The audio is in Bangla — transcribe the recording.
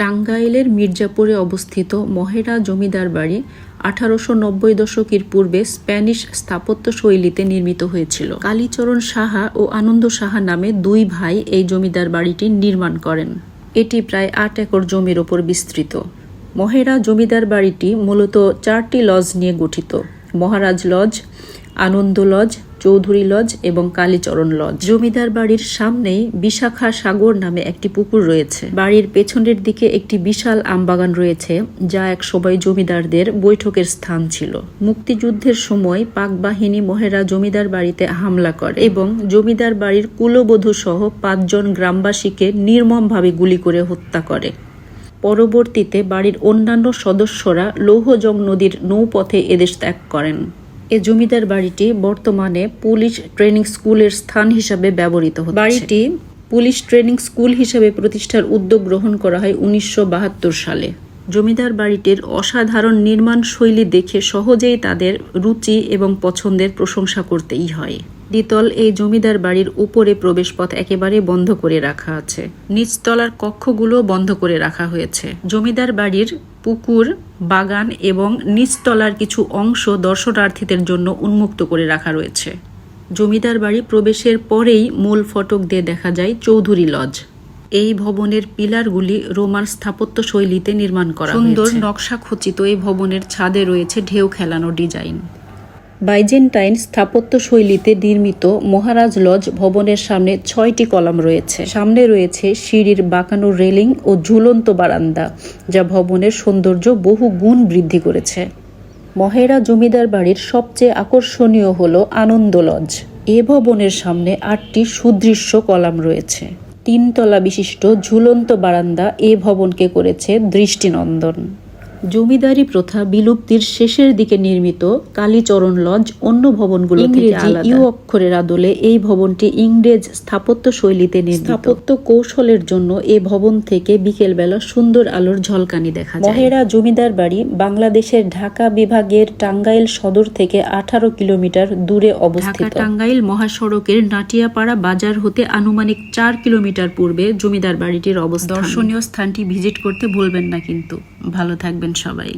টাঙ্গাইলের মির্জাপুরে অবস্থিত মহেরা জমিদার বাড়ি আঠারোশো নব্বই দশকের পূর্বে স্প্যানিশ স্থাপত্য শৈলীতে নির্মিত হয়েছিল। কালীচরণ সাহা ও আনন্দ সাহা নামে দুই ভাই এই জমিদার বাড়িটি নির্মাণ করেন। এটি প্রায় আট একর জমির ওপর বিস্তৃত। মহেরা জমিদার বাড়িটি মূলত চারটি লজ নিয়ে গঠিত। Maharaj lodge, Anand lodge Chowdhury lodge এবং কালীচরণ লজ। জমিদার বাড়ির সামনেই বিশাখা সাগর নামে একটি পুকুর রয়েছে। বাড়ির পেছনের দিকে একটি বিশাল আমবাগান রয়েছে, যা এক সময় জমিদারদের বৈঠকের স্থান ছিল। মুক্তিযুদ্ধের সময় পাক বাহিনী মহেরা জমিদার বাড়িতে হামলা করে এবং জমিদার বাড়ির কুলবধূ সহ পাঁচজন গ্রামবাসীকে নির্মমভাবে গুলি করে হত্যা করে। পরবর্তীতে বাড়ির অন্যান্য সদস্যরা লৌহজং নদীর নৌপথে এদেশ ত্যাগ করেন। এ জমিদার বাড়িটি বর্তমানে পুলিশ ট্রেনিং স্কুলের স্থান হিসাবে ব্যবহৃত হচ্ছে। বাড়িটি পুলিশ ট্রেনিং স্কুল হিসাবে প্রতিষ্ঠার উদ্যোগ গ্রহণ করা হয় উনিশশো বাহাত্তর সালে। জমিদার বাড়িটির অসাধারণ নির্মাণ শৈলী দেখে সহজেই তাদের রুচি এবং পছন্দের প্রশংসা করতেই হয়। দ্বিতল এই জমিদার বাড়ির উপরে প্রবেশপথ একেবারে বন্ধ করে রাখা আছে। নিচতলার কক্ষগুলো বন্ধ করে রাখা হয়েছে। জমিদার বাড়ির পুকুর বাগান এবং নিচতলার কিছু অংশ দর্শনার্থীদের জন্য উন্মুক্ত করে রাখা রয়েছে। জমিদার বাড়ি প্রবেশের পরেই মূল ফটক দিয়ে দেখা যায় চৌধুরী লজ। এই ভবনের পিলারগুলি রোমান স্থাপত্য শৈলীতে নির্মাণ করা সুন্দর নকশা খচিত এই ভবনের ছাদে রয়েছে ঢেউ খেলানো ডিজাইন। বাইজেন্টাইন স্থাপত্য শৈলীতে নির্মিত মহারাজ লজ ভবনের সামনে ছয়টি কলাম রয়েছে। সামনে রয়েছে সিঁড়ির বাঁকানো রেলিং ও ঝুলন্ত বারান্দা, যা ভবনের সৌন্দর্য বহু গুণ বৃদ্ধি করেছে। মহেরা জমিদার বাড়ির সবচেয়ে আকর্ষণীয় হল আনন্দ লজ। এ ভবনের সামনে আটটি সুদৃশ্য কলাম রয়েছে। তিনতলা বিশিষ্ট ঝুলন্ত বারান্দা এ ভবনকে করেছে দৃষ্টিনন্দন। জমিদারি প্রথা বিলুপ্তির শেষের দিকে নির্মিত কালীচরণ লজ অন্য ভবনগুলো থেকে আলাদা। ইউ অক্ষরের আদলে এই ভবনটি ইংরেজ স্থাপত্য শৈলীতে নির্মিত। স্থাপত্য কৌশলের জন্য এ ভবন থেকে বিকেলবেলা সুন্দর আলোর ঝলকানি দেখা যায়। মহেরা জমিদার বাড়ি বাংলাদেশের ঢাকা বিভাগের টাঙ্গাইল সদর থেকে আঠারো কিলোমিটার দূরে অবস্থিত। টাঙ্গাইল মহাসড়কের নাটিয়াপাড়া বাজার হতে আনুমানিক চার কিলোমিটার পূর্বে জমিদার বাড়িটির অবস্থান। দর্শনীয় স্থানটি ভিজিট করতে ভুলবেন না কিন্তু। ভালো থাকবেন। সবাই